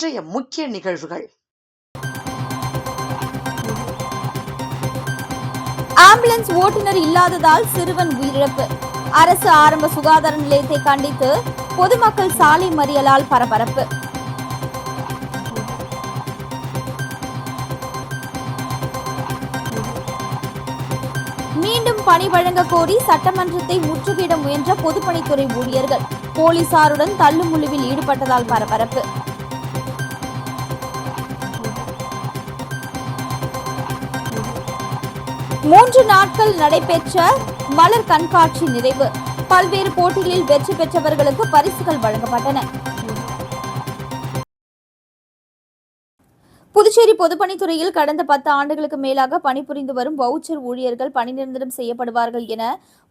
இன்றைய முக்கிய நிகழ்வுகள். ஆம்புலன்ஸ் ஓட்டுநர் இல்லாததால் சிறுவன் உயிரிழப்பு. அரசு ஆரம்ப சுகாதார நிலையத்தை கண்டித்து பொதுமக்கள் சாலை மறியலால் பரபரப்பு. மீண்டும் பணி வழங்க கோரி சட்டமன்றத்தை முற்றுகையிட முயன்ற பொதுப்பணித்துறை ஊழியர்கள். போலீசாருடன் தள்ளுமுழுவில் ஈடுபட்டதால் பரபரப்பு. மூன்று நாட்கள் நடைபெற்ற மலர் கண்காட்சி நிறைவு. பல்வேறு போட்டிகளில் வெற்றி பெற்றவர்களுக்கு பரிசுகள் வழங்கப்பட்டன. புதுச்சேரி பொதுப்பணித்துறையில் கடந்த பத்து ஆண்டுகளுக்கு மேலாக பணிபுரிந்து வரும் வவுச்சர் ஊழியர்கள் பணி நிரந்தரம் செய்யப்படுவார்கள் என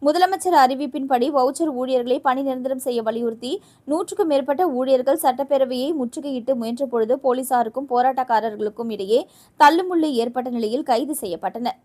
முதலமைச்சர் அறிவிப்பின்படி வவுச்சர் ஊழியர்களை பணி நிரந்தரம் செய்ய வலியுறுத்தி நூற்றுக்கும் மேற்பட்ட ஊழியர்கள் சட்டப்பேரவையை முற்றுகையிட்டு முயன்றபொழுது போலீசாருக்கும் போராட்டக்காரர்களுக்கும் இடையே தள்ளுமுள்ளு ஏற்பட்ட நிலையில் கைது செய்யப்பட்டனர்.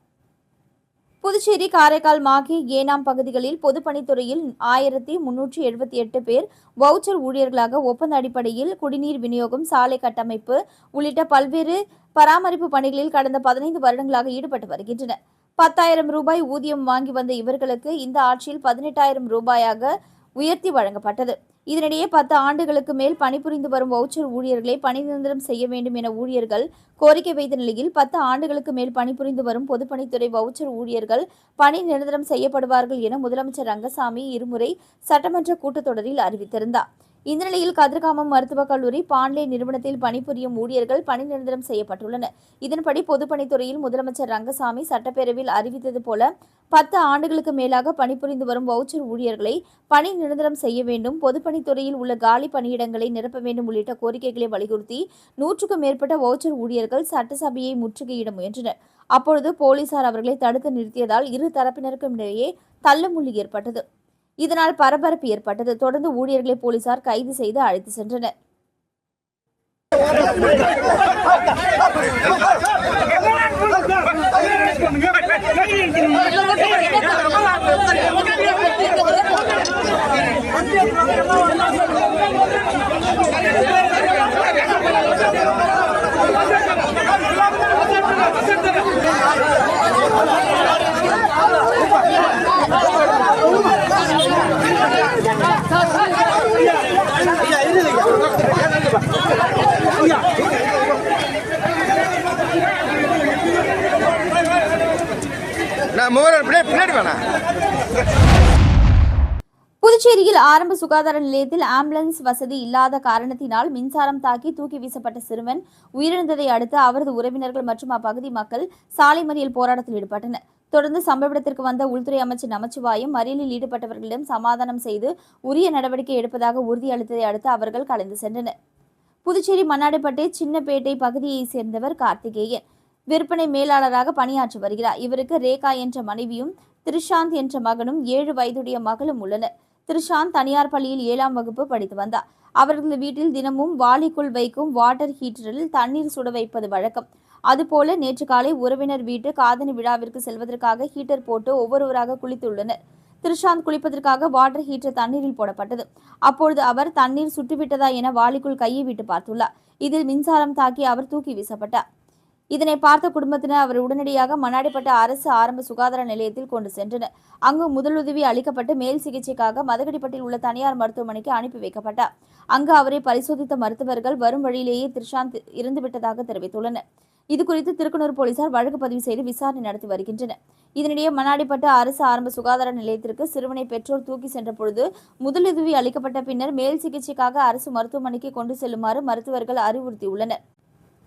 புதுச்சேரி காரைக்கால் மாகே ஏனாம் பகுதிகளில் பொதுப்பணித்துறையில் ஆயிரத்தி முன்னூற்றி எழுபத்தி எட்டு பேர் வவுச்சர் ஊழியர்களாக ஒப்பந்த அடிப்படையில் குடிநீர் விநியோகம் சாலை கட்டமைப்பு உள்ளிட்ட பல்வேறு பராமரிப்பு பணிகளில் கடந்த பதினைந்து வருடங்களாக ஈடுபட்டு வருகின்றனர். பத்தாயிரம் ரூபாய் ஊதியம் வாங்கி வந்த இவர்களுக்கு இந்த ஆட்சியில் பதினெட்டாயிரம் ரூபாயாக உயர்த்தி வழங்கப்பட்டது. இதனிடையே பத்து ஆண்டுகளுக்கு மேல் பணிபுரிந்து வரும் வவுச்சர் ஊழியர்களை பணி நிரந்தரம் செய்ய வேண்டும் என ஊழியர்கள் கோரிக்கை வைத்த நிலையில் பத்து ஆண்டுகளுக்கு மேல் பணிபுரிந்து வரும் பொதுப்பணித்துறை வவுச்சர் ஊழியர்கள் பணி நிரந்தரம் செய்யப்படுவார்கள் என முதலமைச்சர் ரங்கசாமி இருமுறை சட்டமன்ற கூட்டத்தொடரில் அறிவித்திருந்தார். இந்த நிலையில் கதிர்காமம் மருத்துவக் கல்லூரி பாண்லே நிறுவனத்தில் பணிபுரியும் ஊழியர்கள் பணி நிரந்தரம் செய்யப்பட்டுள்ளனர். இதன்படி பொதுப்பணித்துறையில் முதலமைச்சர் ரங்கசாமி சட்டப்பேரவையில் அறிவித்தது போல பத்து ஆண்டுகளுக்கு மேலாக பணிபுரிந்து வரும் வவுச்சர் ஊழியர்களை பணி நிரந்தரம் செய்ய வேண்டும் பொதுப்பணித்துறையில் உள்ள காலி பணியிடங்களை நிரப்ப வேண்டும் உள்ளிட்ட கோரிக்கைகளை வலியுறுத்தி நூற்றுக்கும் மேற்பட்ட வவுச்சர் ஊழியர்கள் சட்டசபையை முற்றுகையிட முயன்றனர். அப்பொழுது போலீசார் அவர்களை தடுத்து நிறுத்தியதால் இரு தரப்பினருக்கும் இடையே தள்ளுமுள்ளி ஏற்பட்டது. இதனால் பரபரப்பு ஏற்பட்டது. தொடர்ந்து ஊழியர்களை போலீசார் கைது செய்து அழைத்து சென்றனர். புதுச்சேரியில் ஆரம்ப சுகாதார நிலையத்தில் ஆம்புலன்ஸ் வசதி இல்லாத காரணத்தினால் மின்சாரம் தாக்கி தூக்கி வீசப்பட்ட சிறுவன் உயிரிழந்ததை அடுத்து அவரது உறவினர்கள் மற்றும் அப்பகுதி மக்கள் சாலை மறியல் போராட்டத்தில் ஈடுபட்டனர். தொடர்ந்து சம்பவ இடத்திற்கு வந்த உள்துறை அமைச்சர் நமச்சிவாயும் மறியலில் ஈடுபட்டவர்களிடம் சமாதானம் செய்து உரிய நடவடிக்கை எடுப்பதாக உறுதியளித்ததை அடுத்து அவர்கள் கலந்து சென்றனர். புதுச்சேரி மண்ணாடிப்பட்டை சின்னப்பேட்டை பகுதியைச் சேர்ந்தவர் கார்த்திகேயன். விற்பனை மேலாளராக பணியாற்றி வருகிறார். இவருக்கு ரேகா என்ற மனைவியும் திரிஷாந்த் என்ற மகனும் ஏழு வயதுடைய மகளும் உள்ளனர். திருஷாந்த் தனியார் பள்ளியில் ஏழாம் வகுப்பு படித்து வந்தார். அவர்களது வீட்டில் தினமும் வாளிக்குள் வைக்கும் வாட்டர் ஹீட்டரில் தண்ணீர் சுட வைப்பது வழக்கம். அதுபோல நேற்று காலை உறவினர் வீட்டு காதணி விழாவிற்கு செல்வதற்காக ஹீட்டர் போட்டு ஒவ்வொருவராக குளித்துள்ளனர். திரிஷாந்த் குளிப்பதற்காக வாட்டர் ஹீட்டர் தண்ணீரில் போடப்பட்டது. அப்பொழுது அவர் தண்ணீர் சுட்டுவிட்டதா என வாளிக்குள் கையை விட்டு பார்த்துள்ளார். இதில் மின்சாரம் தாக்கி அவர் தூக்கி வீசப்பட்டார். இதனை பார்த்த குடும்பத்தினர் அவர் உடனடியாக மண்ணாடிப்பட்ட அரசு ஆரம்ப சுகாதார நிலையத்தில் கொண்டு சென்றனர். அங்கு முதலுதவி அளிக்கப்பட்டு மேல் சிகிச்சைக்காக மதகடிப்பட்டில் உள்ள தனியார் மருத்துவமனைக்கு அனுப்பி வைக்கப்பட்டார். அங்கு அவரை பரிசோதித்த மருத்துவர்கள் வரும் வழியிலேயே திருஷாந்த் இறந்துவிட்டதாக தெரிவித்துள்ளனர். இதுகுறித்து திருக்கனூர் போலீசார் வழக்கு பதிவு செய்து விசாரணை நடத்தி வருகின்றனர். இதனிடையே மண்ணாடிப்பட்ட அரசு ஆரம்ப சுகாதார நிலையத்திற்கு சிறுவனை பெற்றோர் தூக்கி சென்ற பொழுது முதலுதவி அளிக்கப்பட்ட பின்னர் மேல் சிகிச்சைக்காக அரசு மருத்துவமனைக்கு கொண்டு செல்லுமாறு மருத்துவர்கள் அறிவுறுத்தியுள்ளனர்.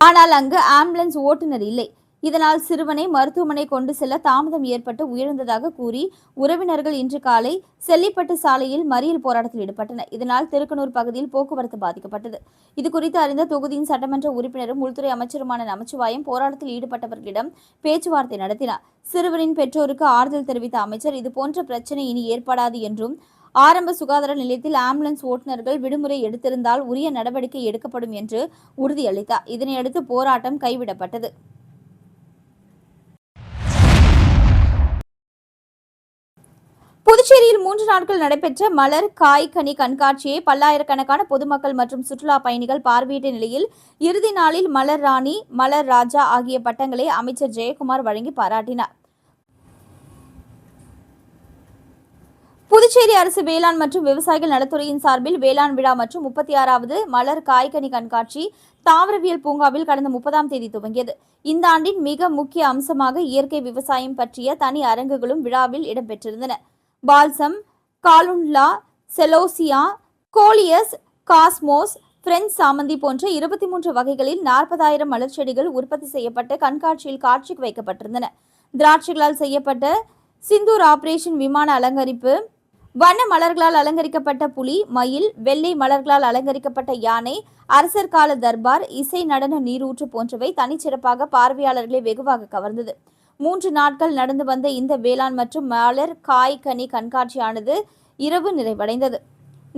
ஆனால் அங்கு ஆம்புலன்ஸ் ஓட்டுநர் இல்லை. இதனால் சிறுவனை மருத்துவமனை கொண்டு செல்ல தாமதம் ஏற்பட்டு உயிர்ந்ததாக கூறி உறவினர்கள் இன்று காலை செல்லிப்பட்டு சாலையில் மறியல் போராட்டத்தில் ஈடுபட்டனர். இதனால் திருக்கனூர் பகுதியில் போக்குவரத்து பாதிக்கப்பட்டது. இது குறித்து அறிந்த தொகுதியின் சட்டமன்ற உறுப்பினரும் உள்துறை அமைச்சருமான நமச்சிவாயம் போராட்டத்தில் ஈடுபட்டவர்களிடம் பேச்சுவார்த்தை நடத்தினார். சிறுவனின் பெற்றோருக்கு ஆறுதல் தெரிவித்த அமைச்சர் இதுபோன்ற பிரச்சனை இனி ஏற்படாது என்றும் ஆரம்ப சுகாதார நிலையத்தில் ஆம்புலன்ஸ் ஓட்டுநர்கள் விடுமுறை எடுத்திருந்தால் உரிய நடவடிக்கை எடுக்கப்படும் என்று உறுதியளித்தார். இதனையடுத்து போராட்டம் கைவிடப்பட்டது. புதுச்சேரியில் மூன்று நாட்கள் நடைபெற்ற மலர் காய் கனி கண்காட்சியை பல்லாயிரக்கணக்கான பொதுமக்கள் மற்றும் சுற்றுலா பயணிகள் பார்வையிட்ட நிலையில் இறுதி நாளில் மலர் ராணி மலர் ராஜா ஆகிய பட்டங்களை அமைச்சர் ஜெயக்குமார் வழங்கி பாராட்டினார். புதுச்சேரி அரசு வேளாண் மற்றும் விவசாயிகள் நலத்துறையின் சார்பில் வேளாண் விழா மற்றும் முப்பத்தி ஆறாவது மலர் காய்கனி கண்காட்சி தாவரவியல் பூங்காவில் கடந்த முப்பதாம் தேதி துவங்கியது. இந்த ஆண்டின் மிக முக்கிய அம்சமாக இயற்கை விவசாயம் பற்றிய தனி அரங்குகளும் விழாவில் இடம்பெற்றிருந்தன. Balsam calendula celosia coleus cosmos French சாமந்தி போன்ற இருபத்தி மூன்று வகைகளில் நாற்பதாயிரம் மலர் செடிகள் உற்பத்தி செய்யப்பட்டு கண்காட்சியில் காட்சிக்கு வைக்கப்பட்டிருந்தன. திராட்சைகளால் செய்யப்பட்ட சிந்தூர் ஆபரேஷன் விமான அலங்கரிப்பு வண்ண மலர்களால் அலங்கரிக்கப்பட்ட புலி மயில் வெள்ளை மலர்களால் அலங்கரிக்கப்பட்ட யானை அரசர் கால தர்பார் இசை நடன நீரூற்று போன்றவை தனிச்சிறப்பாக பார்வையாளர்களை வெகுவாக கவர்ந்தது. மூன்று நாட்கள் நடந்து வந்த இந்த வேளாண் மற்றும் மலர் காய் கனி கண்காட்சியானது இரவு நிறைவடைந்தது.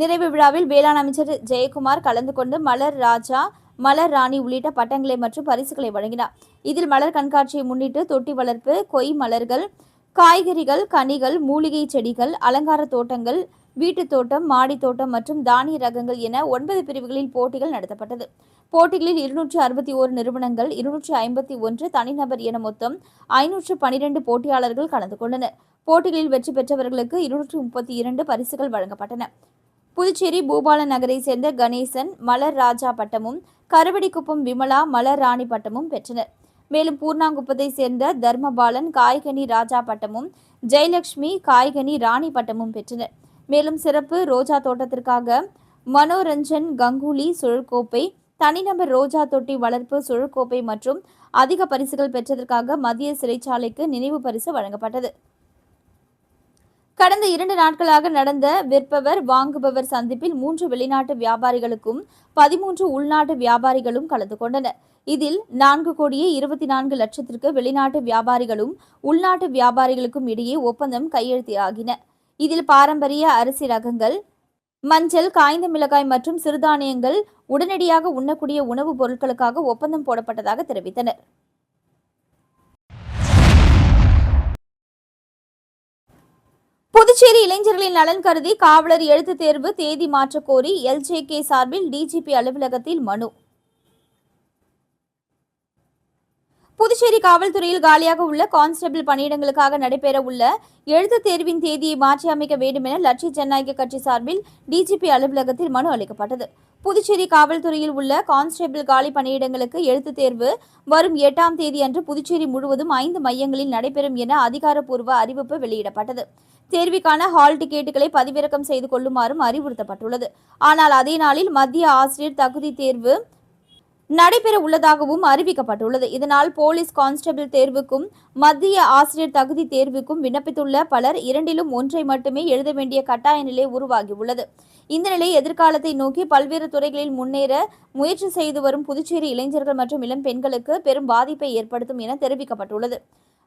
நிறைவு விழாவில் வேளாண் அமைச்சர் ஜெயக்குமார் கலந்து கொண்டு மலர் ராஜா மலர் ராணி உள்ளிட்ட பட்டங்களை மற்றும் பரிசுகளை வழங்கினார். இதில் மலர் கண்காட்சியை முன்னிட்டு தொட்டி வளர்ப்பு கொய் மலர்கள் காய்கறிகள் கனிகள் மூலிகை செடிகள் அலங்கார தோட்டங்கள் வீட்டுத் தோட்டம் மாடித் தோட்டம் மற்றும் தானிய ரகங்கள் என ஒன்பது பிரிவுகளில் போட்டிகள் நடத்தப்பட்டது. போட்டிகளில் இருநூற்று அறுபத்தி ஓரு நிறுவனங்கள் இருநூற்று ஐம்பத்தி ஒன்று தனிநபர் என மொத்தம் ஐநூற்று பனிரெண்டு போட்டியாளர்கள் கலந்து கொண்டனர். போட்டிகளில் வெற்றி பெற்றவர்களுக்கு இருநூற்று முப்பத்தி இரண்டு பரிசுகள் வழங்கப்பட்டன. புதுச்சேரி பூபால நகரை சேர்ந்த கணேசன் மலர் ராஜா பட்டமும் கருவடிக்குப்பம் விமலா மலர் ராணி பட்டமும் பெற்றனர். மேலும் பூர்ணாங்குப்பத்தை சேர்ந்த தர்மபாலன் காய்கனி ராஜா பட்டமும் ஜெயலட்சுமி காய்கனி ராணி பட்டமும் பெற்றனர். மேலும் சிறப்பு ரோஜா தோட்டத்திற்காக மனோரஞ்சன் கங்குலி சுழற்கோப்பை தனிநபர் ரோஜா தொட்டி வளர்ப்பு சுழற்கோப்பை மற்றும் அதிக பரிசுகள் பெற்றதற்காக மத்திய சிறைச்சாலைக்கு நினைவு பரிசு வழங்கப்பட்டது. கடந்த இரண்டு நாட்களாக நடந்த விற்பவர் வாங்குபவர் சந்திப்பில் மூன்று வெளிநாட்டு வியாபாரிகளுக்கும் பதிமூன்று உள்நாட்டு வியாபாரிகளும் கலந்து கொண்டனர். இதில் நான்கு கோடியே இருபத்தி நான்கு லட்சத்திற்கு வெளிநாட்டு வியாபாரிகளும் உள்நாட்டு வியாபாரிகளுக்கும் இடையே ஒப்பந்தம் கையெழுத்தியாகின இதில் பாரம்பரிய அரிசி ரகங்கள் மஞ்சள் காய்ந்த மிளகாய் மற்றும் சிறுதானியங்கள் உடனடியாக உண்ணக்கூடிய உணவுப் பொருட்களுக்காக ஒப்பந்தம் போடப்பட்டதாக தெரிவித்தனர். புதுச்சேரி இளைஞர்களின் நலன் கருதி காவலர் எழுத்துத் தேர்வு தேதி மாற்றக் கோரி எல்ஜேகே சார்பில் டிஜிபி அலுவலகத்தில் மனு புதுச்சேரி காவல்துறையில் காலியாக உள்ள கான்ஸ்டபிள் பணியிடங்களுக்காக நடைபெற உள்ள எழுத்துத் தேர்வின் தேதியை மாற்றி அமைக்க வேண்டும் என லட்சிய ஜனநாயக கட்சி சார்பில் டிஜிபி அலுவலகத்தில் மனு அளிக்கப்பட்டது. புதுச்சேரி காவல்துறையில் உள்ள கான்ஸ்டபிள் காலி பணியிடங்களுக்கு எழுத்துத் தேர்வு வரும் எட்டாம் தேதி அன்று புதுச்சேரி முழுவதும் ஐந்து மையங்களில் நடைபெறும் என அதிகாரப்பூர்வ அறிவிப்பு வெளியிடப்பட்டது. தேர்விக்கான ஹால் டிக்கெட்டுகளை பதிவிறக்கம் செய்து கொள்ளுமாறும் அறிவுறுத்தப்பட்டுள்ளது. ஆனால் அதே நாளில் மத்திய ஆசிரியர் தகுதி தேர்வு நடைபெற உள்ளதாகவும் அறிவிக்கப்பட்டுள்ளது. இதனால் போலீஸ் கான்ஸ்டபிள் தேர்வுக்கும் மத்திய ஆசிரியர் தகுதி தேர்வுக்கும் விண்ணப்பித்துள்ள பலர் இரண்டிலும் ஒன்றை மட்டுமே எழுத வேண்டிய கட்டாய நிலை உருவாகியுள்ளது. இந்த நிலை எதிர்காலத்தை நோக்கி பல்வேறு துறைகளில் முன்னேற முயற்சி செய்து வரும் புதுச்சேரி இளைஞர்கள் மற்றும் இளம் பெண்களுக்கு பெரும் பாதிப்பை ஏற்படுத்தும் என தெரிவிக்கப்பட்டுள்ளது.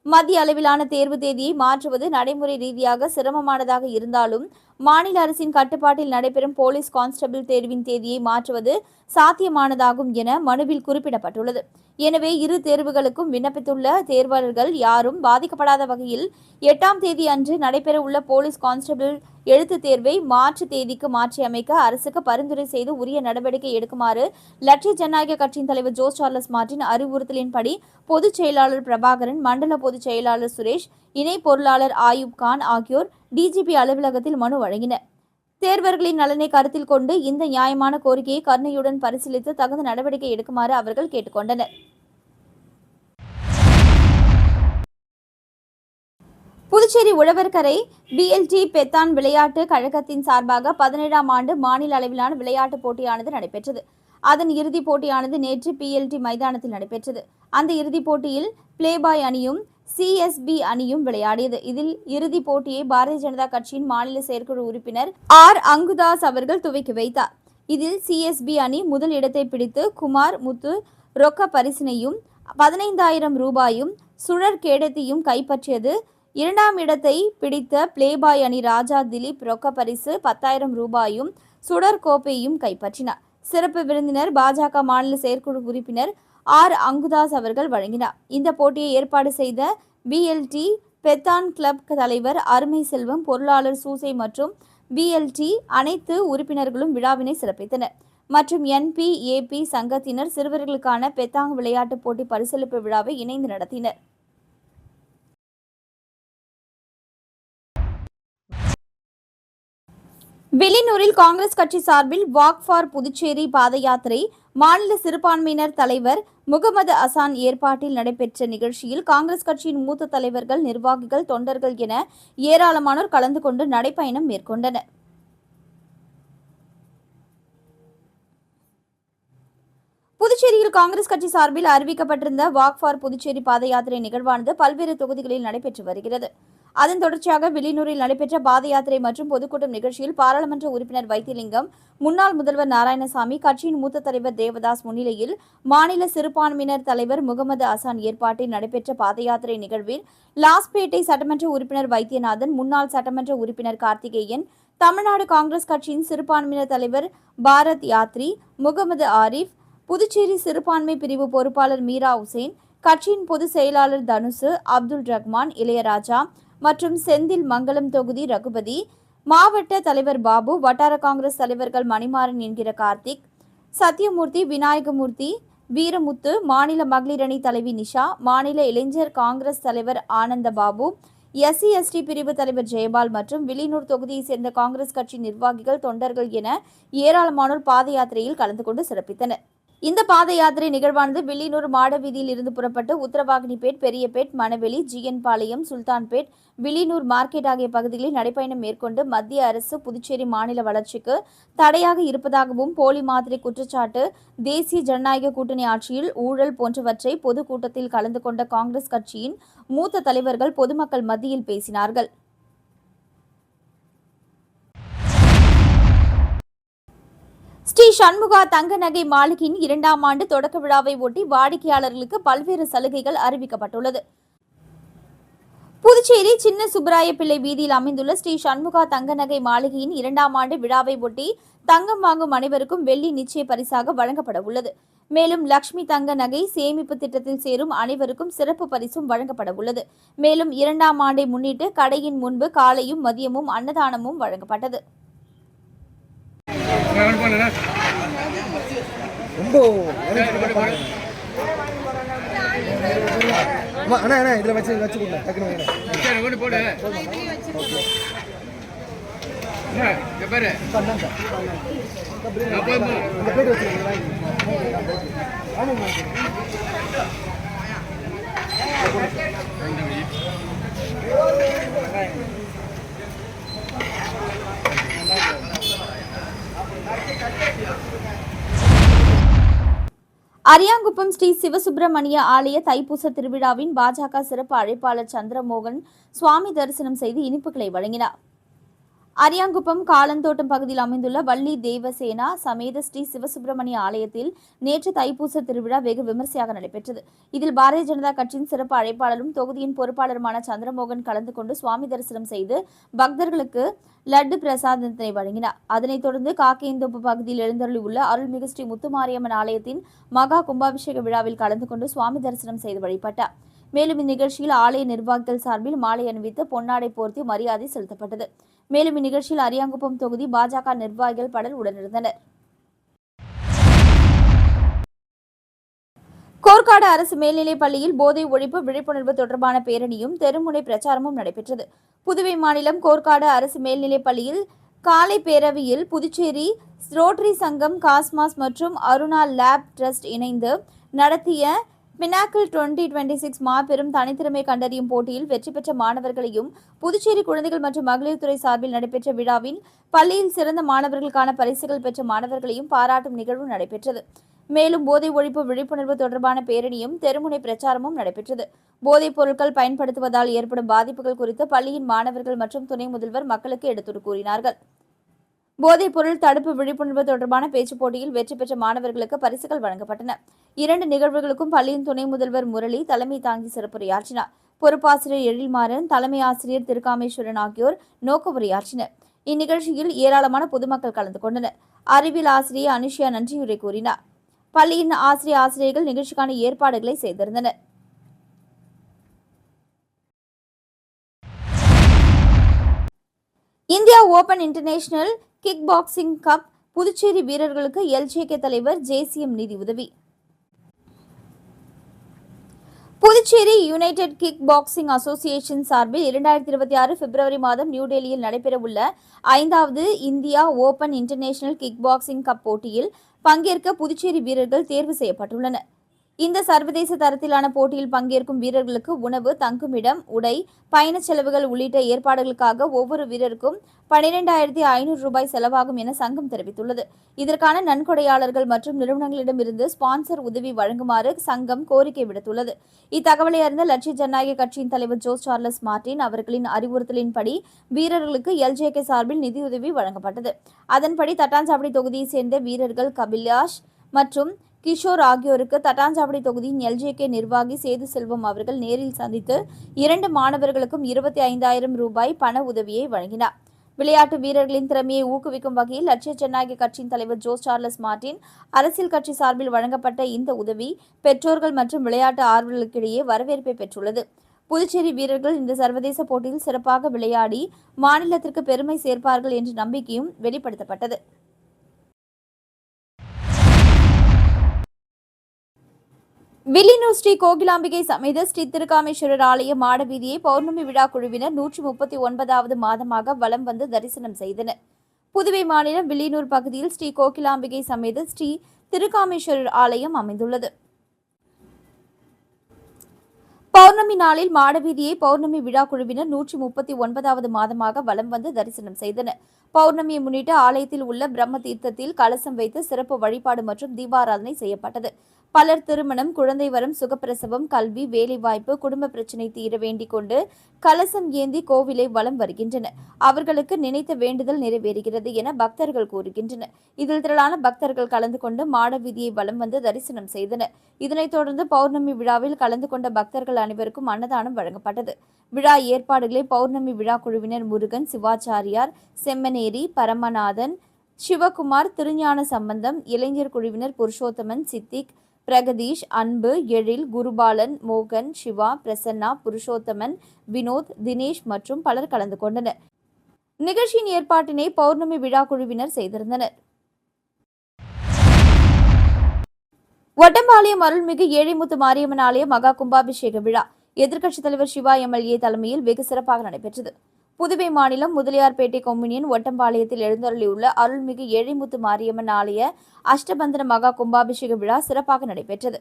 மத்திய அளவிலான தேர்வு தேதியை மாற்றுவது நடைமுறை ரீதியாக சிரமமானதாக இருந்தாலும் மாநில அரசின் கட்டுப்பாட்டில் நடைபெறும் போலீஸ் கான்ஸ்டபிள் தேர்வின் தேதியை மாற்றுவது சாத்தியமானதாகும் என மனுவில் குறிப்பிடப்பட்டுள்ளது. எனவே இரு தேர்வுகளுக்கும் விண்ணப்பித்துள்ள தேர்வாளர்கள் யாரும் பாதிக்கப்படாத வகையில் எட்டாம் தேதி அன்று நடைபெறவுள்ள போலீஸ் கான்ஸ்டபிள் எழுத்துத் தேர்வை மாற்று தேதிக்கு மாற்றி அமைக்க அரசுக்கு பரிந்துரை செய்து உரிய நடவடிக்கை எடுக்குமாறு லட்சிய ஜனநாயக கட்சியின் தலைவர் ஜோஸ் சார்லஸ் மார்டின் அறிவுறுத்தலின்படி பொதுச் செயலாளர் பிரபாகரன் மண்டல பொதுச் செயலாளர் சுரேஷ் இணை பொருளாளர் ஆயூப் கான் ஆகியோர் டிஜிபி அலுவலகத்தில் மனு வழங்கினர் தேர்வர்களின் நலனை கருத்தில் கொண்டு இந்த நியாயமான கோரிக்கையை கருணையுடன் பரிசீலித்து தகுந்த நடவடிக்கை எடுக்குமாறு அவர்கள் கேட்டுக்கொண்டனர். புதுச்சேரி உழவர்கரை பிஎல்டி பெத்தான் விளையாட்டு கழகத்தின் சார்பாக பதினேழாம் ஆண்டு மாநில அளவிலான விளையாட்டுப் போட்டியானது நடைபெற்றது. அதன் இறுதிப் போட்டியானது நேற்று பிஎல்டி மைதானத்தில் நடைபெற்றது. அந்த இறுதிப் போட்டியில் பிளேபாய் அணியும் சிஎஸ்பி அணியும் விளையாடியது. இதில் இறுதி போட்டியை பாரதிய ஜனதா கட்சியின் மாநில செயற்குழு உறுப்பினர் ஆர். அங்குதாஸ் அவர்கள் துவக்கி வைத்தார். இதில் சிஎஸ்பி அணி முதல் இடத்தை பிடித்து குமார் முத்து ரொக்க பரிசினையும் பதினைந்தாயிரம் ரூபாயும் சுழற் கேடத்தையும் கைப்பற்றியது. இரண்டாம் இடத்தை பிடித்த பிளேபாய் அணி ராஜா திலீப் ரொக்க பரிசு பத்தாயிரம் ரூபாயும் சுடர் கோப்பையும் கைப்பற்றினார். சிறப்பு விருந்தினர் பாஜக மாநில செயற்குழு உறுப்பினர் ஆர். அங்குதாஸ் அவர்கள் வழங்கினார். இந்த போட்டியை ஏற்பாடு செய்த பிஎல்டி பெத்தான் கிளப் தலைவர் அருமை செல்வம் பொருளாளர் சூசை மற்றும் பிஎல்டி அனைத்து உறுப்பினர்களும் விழாவினை சிறப்பித்தனர். மற்றும் என்பி ஏபி சங்கத்தினர் சிறுவர்களுக்கான பெத்தாங் விளையாட்டுப் போட்டி பரிசளிப்பு விழாவை இணைந்து நடத்தினர். வெளியூரில் காங்கிரஸ் கட்சி சார்பில் வாக் ஃபார் புதுச்சேரி பாத யாத்திரை மாநில சிறுபான்மையினர் தலைவர் முகமது அசான் ஏற்பாட்டில் நடைபெற்ற நிகழ்ச்சியில் காங்கிரஸ் கட்சியின் மூத்த தலைவர்கள் நிர்வாகிகள் தொண்டர்கள் என ஏராளமானோர் கலந்து கொண்டு நடைப்பயணம் மேற்கொண்டனர். புதுச்சேரியில் காங்கிரஸ் கட்சி சார்பில் அறிவிக்கப்பட்டிருந்த வாக் ஃபார் புதுச்சேரி பாத யாத்திரை நிகழ்வானது பல்வேறு தொகுதிகளில் நடைபெற்று வருகிறது. அதன் தொடர்ச்சியாக வெளியூரில் நடைபெற்ற பாத யாத்திரை மற்றும் பொதுக்கூட்டம் நிகழ்ச்சியில் பாராளுமன்ற உறுப்பினர் வைத்திலிங்கம் முன்னாள் முதல்வர் நாராயணசாமி கட்சியின் மூத்த தலைவர் தேவதாஸ் முன்னிலையில் மாநில சிறுபான்மையினர் தலைவர் முகமது அசான் ஏற்பாட்டில் நடைபெற்ற பாத யாத்திரை நிகழ்வில் லாஸ்பேட்டை சட்டமன்ற உறுப்பினர் வைத்தியநாதன் முன்னாள் சட்டமன்ற உறுப்பினர் கார்த்திகேயன் தமிழ்நாடு காங்கிரஸ் கட்சியின் சிறுபான்மையினர் தலைவர் பாரத் யாத்ரி முகமது ஆரிஃப் புதுச்சேரி சிறுபான்மை பிரிவு பொறுப்பாளர் மீரா உசேன் கட்சியின் பொதுச் செயலாளர் தனுசு அப்துல் ரஹ்மான் இளையராஜா மற்றும் செந்தில் மங்கலம் தொகுதி ரகுபதி மாவட்ட தலைவர் பாபு வட்டார காங்கிரஸ் தலைவர்கள் மணிமாறன் என்கிற கார்த்திக் சத்யமூர்த்தி விநாயகமூர்த்தி வீரமுத்து மாநில மகளிரணி தலைவி நிஷா மாநில இளைஞர் காங்கிரஸ் தலைவர் ஆனந்த பாபு எஸ்சி எஸ்டி பிரிவு தலைவர் ஜெயபால் மற்றும் வில்லியனூர் தொகுதியைச் சேர்ந்த காங்கிரஸ் கட்சி நிர்வாகிகள் தொண்டர்கள் என ஏராளமானோர் பாத யாத்திரையில் கலந்து கொண்டு சிறப்பித்தனர். இந்த பாத யாத்திரை நிகழ்வானது வில்லியனூர் மாட வீதியில் இருந்து புறப்பட்டு உத்தரவாகினிபேட் பெரியபேட் மணவெளி ஜிஎன் பாளையம் சுல்தான்பேட் வில்லியனூர் மார்க்கெட் ஆகிய பகுதிகளில் நடைப்பயணம் மேற்கொண்டு மத்திய அரசு புதுச்சேரி மாநில வளர்ச்சிக்கு தடையாக இருப்பதாகவும் போலி மாதிரி குற்றச்சாட்டு தேசிய ஜனநாயக கூட்டணி ஆட்சியில் ஊழல் போன்றவற்றை பொதுக்கூட்டத்தில் கலந்து கொண்ட காங்கிரஸ் கட்சியின் மூத்த தலைவர்கள் பொதுமக்கள் மத்தியில் பேசினார்கள். ஸ்ரீ சண்முகா தங்க நகை மாளிகையின் இரண்டாம் ஆண்டு தொடக்க விழாவை ஒட்டி வாடிக்கையாளர்களுக்கு பல்வேறு சலுகைகள் அறிவிக்கப்பட்டுள்ளது. புதுச்சேரி சின்ன சுப்பராய பிள்ளை வீதியில் அமைந்துள்ள ஸ்ரீ சண்முகா தங்க நகை மாளிகையின் இரண்டாம் ஆண்டு விழாவை ஒட்டி தங்கம் வாங்கும் அனைவருக்கும் வெள்ளி நிச்சய பரிசாக வழங்கப்பட உள்ளது. மேலும் லக்ஷ்மி தங்க நகை சேமிப்பு திட்டத்தில் சேரும் அனைவருக்கும் சிறப்பு பரிசும் வழங்கப்பட உள்ளது. மேலும் இரண்டாம் ஆண்டை முன்னிட்டு கடையின் முன்பு காலையும் மதியமும் அன்னதானமும் வழங்கப்பட்டது. ரொம்ப அண்ணா அண்ணா இதில் வச்சு வச்சு கொடுங்க போடு பாரு இந்த பிளேட் அரியாங்குப்பம் ஸ்ரீ சிவசுப்பிரமணிய ஆலய தைப்பூச திருவிழாவின் பாஜக சிறப்பு அழைப்பாளர் சந்திரமோகன் சுவாமி தரிசனம் செய்து இனிப்புகளை வழங்கினார். அரியாங்குப்பம் காலந்தோட்டம் பகுதியில் அமைந்துள்ள வள்ளி தேவசேனா சமேத ஸ்ரீ சிவசுப்பிரமணிய ஆலயத்தில் நேற்று தைப்பூச திருவிழா வெகு விமர்சையாக நடைபெற்றது. இதில் பாரதிய ஜனதா கட்சியின் சிறப்பு அழைப்பாளரும் தொகுதியின் பொறுப்பாளருமான சந்திரமோகன் கலந்து கொண்டு சுவாமி தரிசனம் செய்து பக்தர்களுக்கு லட்டு பிரசாதத்தினை வழங்கினார். அதனைத் தொடர்ந்து காக்கையந்தோப்பு பகுதியில் எழுந்தருளியுள்ள அருள்மிகு ஸ்ரீ முத்துமாரியம்மன் ஆலயத்தின் மகா கும்பாபிஷேக விழாவில் கலந்து கொண்டு சுவாமி தரிசனம் செய்து வழிபட்டார். மேலும் இந்நிகழ்ச்சியில் ஆலய நிர்வாகிகள் சார்பில் மாலை அணிவித்து பொன்னாடை போர்த்தி மரியாதை செலுத்தப்பட்டது. மேலும் இந்நிகழ்ச்சியில் அரியாங்குப்பம் தொகுதி பாஜக நிர்வாகிகள் பலர் உடனிருந்தனர். கோர்க்காடு அரசு மேல்நிலைப் பள்ளியில் போதை ஒழிப்பு விழிப்புணர்வு தொடர்பான பேரணியும் தெருமுனை பிரச்சாரமும் நடைபெற்றது. புதுவை மாநிலம் கோர்க்காடு அரசு மேல்நிலைப் பள்ளியில் காலை பேரவையில் புதுச்சேரி ரோட்டரி சங்கம் காஸ்மாஸ் மற்றும் அருணா லேப் ட்ரஸ்ட் இணைந்து நடத்திய பினாக்கிள் டுவெண்ட்டி டுவெண்ட்டி சிக்ஸ் மாபெரும் தனித்திறமை கண்டறியும் போட்டியில் வெற்றி பெற்ற மாணவர்களையும் புதுச்சேரி குழந்தைகள் மற்றும் மகளிர் துறை சார்பில் நடைபெற்ற விழாவில் பள்ளியில் சிறந்த மாணவர்களுக்கான பரிசுகள் பெற்ற மாணவர்களையும் பாராட்டும் நிகழ்வு நடைபெற்றது. மேலும் போதை ஒழிப்பு விழிப்புணர்வு தொடர்பான பேரணியும் தெருமுனை பிரச்சாரமும் நடைபெற்றது. போதைப் பொருட்கள் பயன்படுத்துவதால் ஏற்படும் பாதிப்புகள் குறித்து பள்ளியின் மாணவர்கள் மற்றும் துணை முதல்வர் மக்களுக்கு எடுத்துக் கூறினார்கள். போதைப் பொருள் தடுப்பு விழிப்புணர்வு தொடர்பான பேச்சுப் போட்டியில் வெற்றி பெற்ற மாணவர்களுக்கு பரிசுகள் வழங்கப்பட்டன. இரண்டு நிகழ்வுகளுக்கும் பள்ளியின் துணை முதல்வர் முரளி தலைமை தாங்கி சிறப்புரையாற்றினார். பொறுப்பாசிரியர் எழில்மாறன் தலைமை ஆசிரியர் திருக்காமேஸ்வரன் ஆகியோர் நோக்க உரையாற்றினர் இந்நிகழ்ச்சியில் ஏராளமான பொதுமக்கள் கலந்து கொண்டனர். அறிவியல் ஆசிரியர் அனுஷியா நன்றியுரை கூறினார். பள்ளியின் ஆசிரியர் ஆசிரியர்கள் நிகழ்ச்சிக்கான ஏற்பாடுகளை செய்திருந்தனர். India open international kick boxing cup Puducherry வீரர்களுக்கு எல்ஜேகே தலைவர் ஜேசிஎம் நிதி உதவி. Puducherry united kick boxing association சார்பில் இரண்டாயிரத்தி இருபத்தி ஆறு பிப்ரவரி மாதம் நியூ டெல்லியில் நடைபெறவுள்ள ஐந்தாவது India open international kick boxing cup போட்டியில் பங்கேற்க புதுச்சேரி வீரர்கள் தேர்வு செய்யப்பட்டுள்ளனர். இந்த சர்வதேச தரத்திலான போட்டியில் பங்கேற்கும் வீரர்களுக்கு உணவு தங்குமிடம் உடை பயணச் செலவுகள் உள்ளிட்ட ஏற்பாடுகளுக்காக ஒவ்வொரு வீரருக்கும் பனிரெண்டாயிரத்தி ஐநூறு ரூபாய் செலவாகும் என சங்கம் தெரிவித்துள்ளது. இதற்கான நன்கொடையாளர்கள் மற்றும் நிறுவனங்களிடமிருந்து ஸ்பான்சர் உதவி வழங்குமாறு சங்கம் கோரிக்கை விடுத்துள்ளது. இத்தகவலை அறிந்த லட்சிய ஜனநாயக கட்சியின் தலைவர் ஜோஸ் சார்லஸ் மார்டின் அவர்களின் அறிவுறுத்தலின்படி வீரர்களுக்கு எல்ஜேகே சார்பில் நிதியுதவி வழங்கப்பட்டது. அதன்படி தட்டாஞ்சாவடி தொகுதியைச் சேர்ந்த வீரர்கள் கபிலாஷ் மற்றும் கிஷோர் ஆகியோருக்கு தட்டாஞ்சாவடி தொகுதியின் எல்ஜேகே நிர்வாகி சேது செல்வம் அவர்கள் நேரில் சந்தித்து இரண்டு மாணவர்களுக்கும் இருபத்தி ஐந்தாயிரம் ரூபாய் பண உதவியை வழங்கினார். விளையாட்டு வீரர்களின் திறமையை ஊக்குவிக்கும் வகையில் லட்சிய ஜனநாயக கட்சியின் தலைவர் ஜோஸ் சார்லஸ் மார்டின் அரசியல் கட்சி சார்பில் வழங்கப்பட்ட இந்த உதவி பெற்றோர்கள் மற்றும் விளையாட்டு ஆர்வலர்களுக்கிடையே வரவேற்பை பெற்றுள்ளது. புதுச்சேரி வீரர்கள் இந்த சர்வதேச போட்டியில் சிறப்பாக விளையாடி மாநிலத்திற்கு பெருமை சேர்ப்பார்கள் என்ற நம்பிக்கையும் வெளிப்படுத்தப்பட்டது. வில்லியனூர் ஸ்ரீ கோகிலாம்பிகை சமேத ஸ்ரீ திருக்காமேஸ்வரர் ஆலய மாடவீதியை பௌர்ணமி விழா குழுவினர் நூற்றி முப்பத்தி ஒன்பதாவது மாதமாக வலம் வந்து தரிசனம் செய்தனர். புதுவை மாநிலம் வில்லியனூர் பகுதியில் ஸ்ரீ கோகிலாம்பிகை சமேத ஸ்ரீ திருக்காமேஸ்வரர் ஆலயம் அமைந்துள்ளது. பௌர்ணமி நாளில் மாடவீதியை பௌர்ணமி விழா குழுவினர் நூற்றி முப்பத்தி ஒன்பதாவது மாதமாக வலம் வந்து தரிசனம் செய்தனர். பௌர்ணமியை முன்னிட்டு ஆலயத்தில் உள்ள பிரம்ம தீர்த்தத்தில் கலசம் வைத்து சிறப்பு வழிபாடு மற்றும் தீபாராதனை செய்யப்பட்டது. பலர் திருமணம் குழந்தை வரம் சுகப்பிரசவம் கல்வி வேலைவாய்ப்பு குடும்ப பிரச்சினை தீர வேண்டிக் கொண்டு கலசம் ஏந்தி கோவிலை வலம் வருகின்றனர். அவர்களுக்கு நினைத்த வேண்டுதல் நிறைவேறுகிறது என பக்தர்கள் கூறுகின்றனர். இதில் திரளான பக்தர்கள் கலந்து கொண்டு மாடவீதியை வலம் வந்து தரிசனம் செய்தனர். இதனைத் தொடர்ந்து பௌர்ணமி விழாவில் கலந்து கொண்ட பக்தர்கள் அனைவருக்கும் அன்னதானம் வழங்கப்பட்டது. விழா ஏற்பாடுகளை பௌர்ணமி விழா குழுவினர் முருகன் சிவாச்சாரியார் செம்மனேரி பரமநாதன் சிவகுமார் திருஞான சம்பந்தம் இளைஞர் குழுவினர் புருஷோத்தமன் சித்திக் பிரகதீஷ் அன்பு எழில் குருபாலன் மோகன் சிவா பிரசன்னா புருஷோத்தமன் வினோத் தினேஷ் மற்றும் பலர் கலந்து கொண்டனர். நிகழ்ச்சியின் ஏற்பாட்டினை பௌர்ணமி விழா குழுவினர் செய்திருந்தனர். ஒட்டம்பாளையம் அருள்மிகு ஏழைமுத்து மாரியம்மன் ஆலய மகா கும்பாபிஷேக விழா. எதிர்க்கட்சித் தலைவர் சிவா எம்எல்ஏ தலைமையில் வெகு சிறப்பாக நடைபெற்றது. புதுவை மாநிலம் முதலியார்பேட்டை கொம்யூனியன் ஒட்டம்பாளையத்தில் எழுந்தருளியுள்ள அருள்மிகு ஏழிமுத்து மாரியம்மன் ஆலய அஷ்டபந்தன மகா கும்பாபிஷேக விழா சிறப்பாக நடைபெற்றது.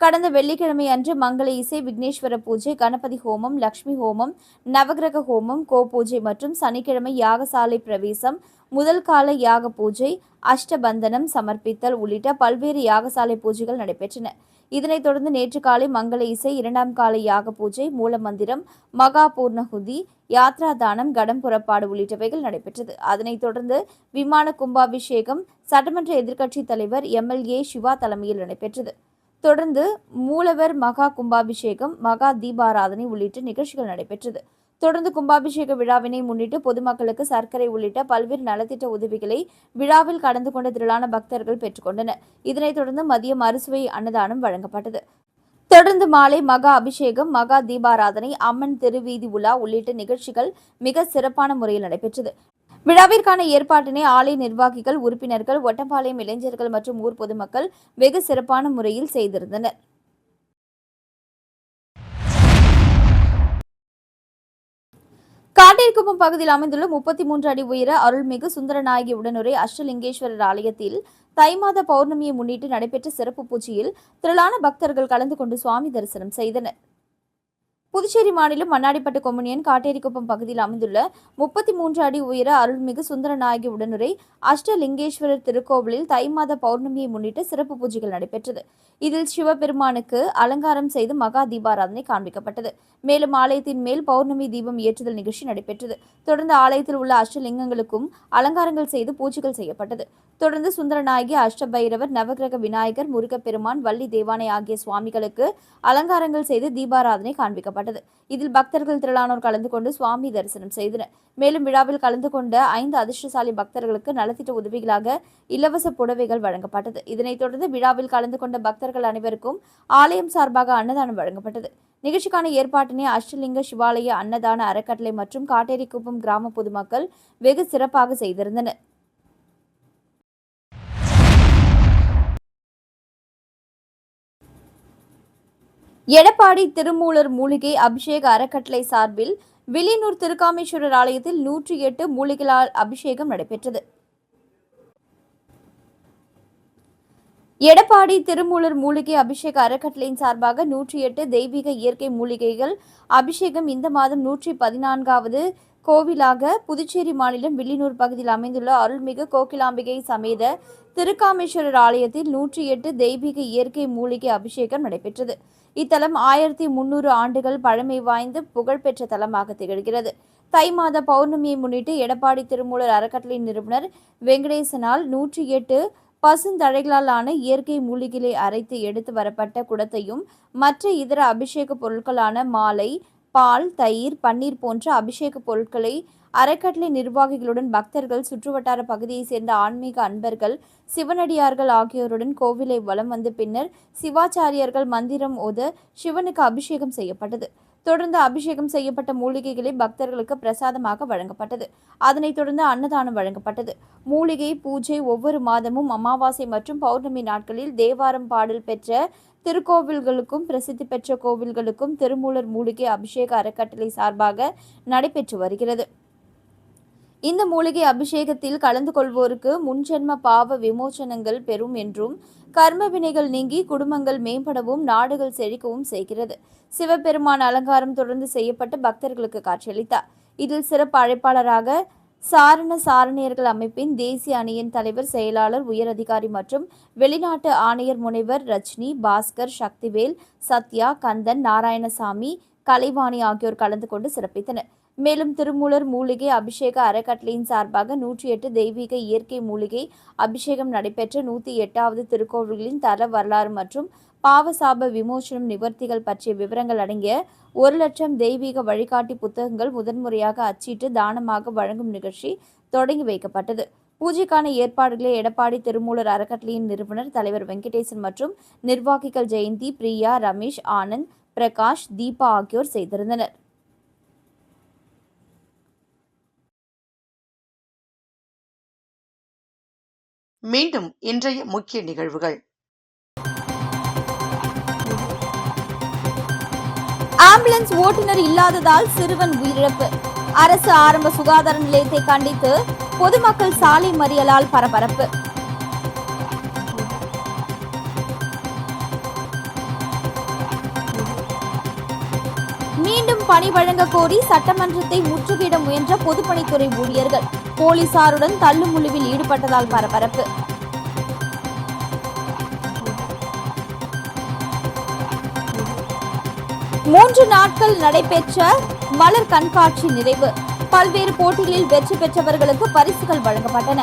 கடந்த வெள்ளிக்கிழமை அன்று மங்கள இசை விக்னேஸ்வர பூஜை கணபதி ஹோமம் லக்ஷ்மி ஹோமம் நவகிரக ஹோமம் கோ பூஜை மற்றும் சனிக்கிழமை யாகசாலை பிரவேசம் முதல் கால யாக பூஜை அஷ்டபந்தனம் சமர்ப்பித்தல் உள்ளிட்ட பல்வேறு யாகசாலை பூஜைகள் நடைபெற்றன. இதனைத் தொடர்ந்து நேற்று காலை மங்கள இசை இரண்டாம் காலை யாக பூஜை மூலமந்திரம் மகா பூர்ணகுதி யாத்ரா தானம் கடம் புறப்பாடு உள்ளிட்டவைகள் நடைபெற்றது. அதனைத் தொடர்ந்து விமான கும்பாபிஷேகம் சட்டமன்ற எதிர்க்கட்சித் தலைவர் எம்எல்ஏ சிவா தலைமையில் நடைபெற்றது. தொடர்ந்து மூலவர் மகா கும்பாபிஷேகம் மகா தீபாராதனை உள்ளிட்ட நிகழ்ச்சிகள் நடைபெற்றது. தொடர்ந்து கும்பாபிஷேக விழாவினை முன்னிட்டு பொதுமக்களுக்கு சர்க்கரை உள்ளிட்ட பல்வேறு நலத்திட்ட உதவிகளை விழாவில் கலந்து கொண்ட திரளான பக்தர்கள் பெற்றுக்கொண்டனர். இதனைத் தொடர்ந்து மதியம் அறுசுவை அன்னதானம் வழங்கப்பட்டது. தொடர்ந்து மாலை மகா அபிஷேகம் மகா தீபாராதனை அம்மன் திருவீதி உலா உள்ளிட்ட நிகழ்ச்சிகள் மிக சிறப்பான முறையில் நடைபெற்றது. விழாவிற்கான ஏற்பாட்டினை ஆலய நிர்வாகிகள் உறுப்பினர்கள் ஒட்டப்பாளையம் இளைஞர்கள் மற்றும் ஊர் பொதுமக்கள் வெகு சிறப்பான முறையில் செய்திருந்தனர். காட்டிற்குப்பம் பகுதியில் அமைந்துள்ள முப்பத்தி மூன்று அடி உயர அருள்மிகு சுந்தரநாயகி உடனுரை அஷ்டலிங்கேஸ்வரர் ஆலயத்தில் தை மாத பௌர்ணமியை முன்னிட்டு நடைபெற்ற சிறப்பு பூஜையில் திரளான பக்தர்கள் கலந்து கொண்டு சுவாமி தரிசனம் செய்தனர். புதுச்சேரி மாநிலம் மண்ணாடிப்பட்டு கொம்முனியன் காட்டேரிக்குப்பம் பகுதியில் அமைந்துள்ள முப்பத்தி மூன்று அடி உயர அருள்மிகு சுந்தரநாயகி உடனுரை அஷ்டலிங்கேஸ்வரர் திருக்கோவிலில் தை மாத பௌர்ணமியை முன்னிட்டு சிறப்பு பூஜைகள் நடைபெற்றது. இதில் சிவபெருமானுக்கு அலங்காரம் செய்து மகா தீபாராதனை காண்பிக்கப்பட்டது. மேலும் ஆலயத்தின் மேல் பௌர்ணமி தீபம் ஏற்றுதல் நிகழ்ச்சி நடைபெற்றது. தொடர்ந்து ஆலயத்தில் உள்ள அஷ்டலிங்கங்களுக்கும் அலங்காரங்கள் செய்து பூஜைகள் செய்யப்பட்டது. தொடர்ந்து சுந்தரநாயகி அஷ்டபைரவர் நவகிரக விநாயகர் முருகப்பெருமான் வள்ளி தேவானை ஆகிய சுவாமிகளுக்கு அலங்காரங்கள் செய்து தீபாராதனை காண்பிக்கப்பட்டது. இதில் பக்தர்கள் திரளானோர் கலந்து கொண்டு சுவாமி தரிசனம் செய்தனர். மேலும் விழாவில் கலந்து கொண்ட ஐந்து அதிர்ஷ்டசாலி பக்தர்களுக்கு நலத்திட்ட உதவிகளாக இலவச புடவைகள் வழங்கப்பட்டது. இதனைத் தொடர்ந்து விழாவில் கலந்து கொண்ட பக்தர்கள் அனைவருக்கும் ஆலயம் சார்பாக அன்னதானம் வழங்கப்பட்டது. நிகழ்ச்சிக்கான ஏற்பாட்டினை அஷ்டலிங்க சிவாலய அன்னதான அறக்கட்டளை மற்றும் காட்டேரிக்குப்பம் கிராம பொதுமக்கள் வெகு சிறப்பாக செய்திருந்தனர். எடப்பாடி திருமூலர் மூலிகை அபிஷேக அறக்கட்டளை சார்பில் வில்லியனூர் திருக்காமேஸ்வரர் ஆலயத்தில் நூற்றி எட்டு மூலிகளால் அபிஷேகம் நடைபெற்றது. எடப்பாடி திருமூலர் மூலிகை அபிஷேக அறக்கட்டளையின் சார்பாக நூற்றி எட்டு தெய்வீக இயற்கை மூலிகைகள் அபிஷேகம் இந்த மாதம் நூற்றி பதினான்காவது கோவிலாக புதுச்சேரி மாநிலம் வில்லியனூர் பகுதியில் அமைந்துள்ள அருள்மிகு கோகிலாம்பிகை சமேத திருக்காமேஸ்வரர் ஆலயத்தில் நூற்றி எட்டு தெய்வீக இயற்கை மூலிகை அபிஷேகம் நடைபெற்றது. இத்தலம் ஆயிரத்தி முன்னூறு ஆண்டுகள் பழமை வாய்ந்த புகழ்பெற்ற தலமாக திகழ்கிறது. தை மாத பௌர்ணமியை முன்னிட்டு எடப்பாடி திருமூலர் அறக்கட்டளை நிறுவனர் வெங்கடேசனால் நூற்றி எட்டு பசுந்தழைகளால் ஆன இயற்கை மூலிகைகளை அரைத்து எடுத்து வரப்பட்ட குடத்தையும் மற்ற இதர அபிஷேக பொருட்களான மாலை பால் தயிர் பன்னீர் போன்ற அபிஷேக பொருட்களை அறக்கட்டளை நிர்வாகிகளுடன் பக்தர்கள் சுற்றுவட்டார பகுதியைச் சேர்ந்த ஆன்மீக அன்பர்கள் சிவனடியார்கள் ஆகியோருடன் கோவிலை வலம் வந்த பின்னர் சிவாச்சாரியர்கள் மந்திரம் ஓத சிவனுக்கு அபிஷேகம் செய்யப்பட்டது. தொடர்ந்து அபிஷேகம் செய்யப்பட்ட மூலிகைகளை பக்தர்களுக்கு பிரசாதமாக வழங்கப்பட்டது. அதனைத் தொடர்ந்து அன்னதானம் வழங்கப்பட்டது. மூலிகை பூஜை ஒவ்வொரு மாதமும் அமாவாசை மற்றும் பௌர்ணமி நாட்களில் தேவாரம் பாடல் பெற்ற திருக்கோவில்களுக்கும் பிரசித்தி பெற்ற கோவில்களுக்கும் திருமூலர் மூலிகை அபிஷேக அறக்கட்டளை சார்பாக நடைபெற்று வருகிறது. இந்த மூலிகை அபிஷேகத்தில் கலந்து கொள்வோருக்கு முன்ஜென்ம பாவ விமோசனங்கள் பெறும் என்றும் கர்ம வினைகள் நீங்கி குடும்பங்கள் மேம்படவும் நாடுகள் செழிக்கவும் செய்கிறது. சிவபெருமான் அலங்காரம் தொடர்ந்து செய்யப்பட்டு பக்தர்களுக்கு காட்சியளித்தார். இதில் சிறப்பு அழைப்பாளராக சாரண சாரணியர்கள் அமைப்பின் தேசிய அணியின் தலைவர் செயலாளர் உயர் அதிகாரி மற்றும் வெளிநாட்டு ஆணையர் முனைவர் ரஜினி பாஸ்கர் சக்திவேல் சத்யா கந்தன் நாராயணசாமி கலைவாணி ஆகியோர் கலந்து கொண்டு சிறப்பித்தனர். மேலும் திருமூலர் மூலிகை அபிஷேக அறக்கட்டளையின் சார்பாக நூற்றி எட்டு தெய்வீக இயற்கை மூலிகை அபிஷேகம் நடைபெற்ற நூற்றி எட்டாவது திருக்கோவில்களின் தர வரலாறு மற்றும் பாவசாப விமோசனம் நிவர்த்திகள் பற்றிய விவரங்கள் அடங்கிய ஒரு லட்சம் தெய்வீக வழிகாட்டி புத்தகங்கள் முதன்முறையாக அச்சிட்டு தானமாக வழங்கும் நிகழ்ச்சி தொடங்கி வைக்கப்பட்டது. பூஜைக்கான ஏற்பாடுகளை எடப்பாடி திருமூலர் அறக்கட்டளையின் நிறுவனர் தலைவர் வெங்கடேசன் மற்றும் நிர்வாகிகள் ஜெயந்தி பிரியா ரமேஷ் ஆனந்த் பிரகாஷ் தீபா ஆகியோர் செய்திருந்தனர். மீண்டும் இன்றைய முக்கிய நிகழ்வுகள். ஆம்புலன்ஸ் ஓட்டுநர் இல்லாததால் சிறுவன் உயிரிழப்பு. அரசு ஆரம்ப சுகாதார நிலையத்தை கண்டித்து பொதுமக்கள் சாலை மறியலால் பரபரப்பு. மீண்டும் பணி வழங்க கோரி சட்டமன்றத்தை முற்றுகையிட முயன்ற பொதுப்பணித்துறை ஊழியர்கள். போலீசாருடன் தள்ளுமுழுவில் ஈடுபட்டதால் பரபரப்பு. மூன்று நாட்கள் நடைபெற்ற மலர் கண்காட்சி நிறைவு. பல்வேறு போட்டிகளில் வெற்றி பெற்றவர்களுக்கு பரிசுகள் வழங்கப்பட்டன.